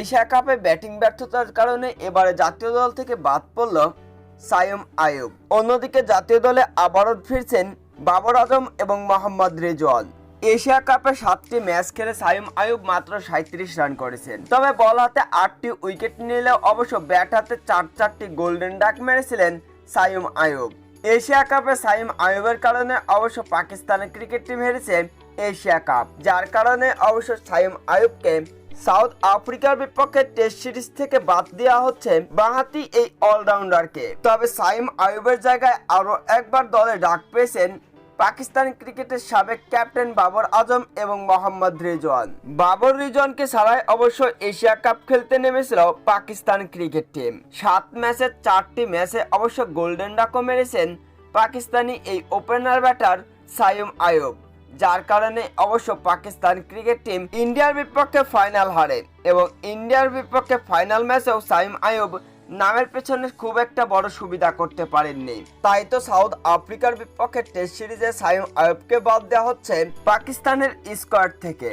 Asia কাপে batting ব্যর্থতার কারণে এবারে জাতীয় দল থেকে বাদ পড়ল সাইম আয়ুব অন্যদিকে জাতীয় দলে আবারও ফিরছেন বাবর আজম এবং মোহাম্মদ রেজওয়ান। এশিয়া কাপে সাতটি ম্যাচ খেলে সাইম আয়ুব মাত্র সাঁত্রিশ রান করেছেন। তবে বল হাতে আটটি উইকেট নিলেও অবশ্য ব্যাট হাতে চার চারটি golden duck মেরেছিলেন Saim Ayub Asia কাপে সাইম আয়ুবের কারণে অবশ্য পাকিস্তানের ক্রিকেট টিম হেরেছে এশিয়া কাপ, যার কারণে অবশ্য সাইম আয়ুবকে সাউথ আফ্রিকার বিপক্ষে টেস্ট সিরিজ থেকে বাদ দেওয়া হচ্ছে বাঁহাতি এই অলরাউন্ডারকে। তবে সাইম আয়ুবের জায়গায় আরও একবার দলে ডাক পেয়েছেন পাকিস্তান ক্রিকেটের সাবেক ক্যাপ্টেন বাবর আজম এবং মোহাম্মদ রিজওয়ান। বাবর রিজওয়ানকে ছাড়াই অবশ্য এশিয়া কাপ খেলতে নেমেছিল পাকিস্তান ক্রিকেট টিম। সাত ম্যাচের চারটি ম্যাচে অবশ্য গোল্ডেন ডাকও মেরেছেন পাকিস্তানি এই ওপেনার ব্যাটার সাইম আয়ুব যার কারণে অবশ্য পাকিস্তান ক্রিকেট টিম ইন্ডিয়ার বিপক্ষে ফাইনাল হারে এবং ইন্ডিয়ার বিপক্ষে ফাইনাল ম্যাচেও সাইম আয়ুব নামের পেছনে খুব একটা বড় সুবিধা করতে পারেননি। তাই তো সাউথ আফ্রিকার বিপক্ষে টেস্ট সিরিজে সাইম আয়ুবকে বাদ দেওয়া হচ্ছে পাকিস্তানের স্কোয়াড থেকে।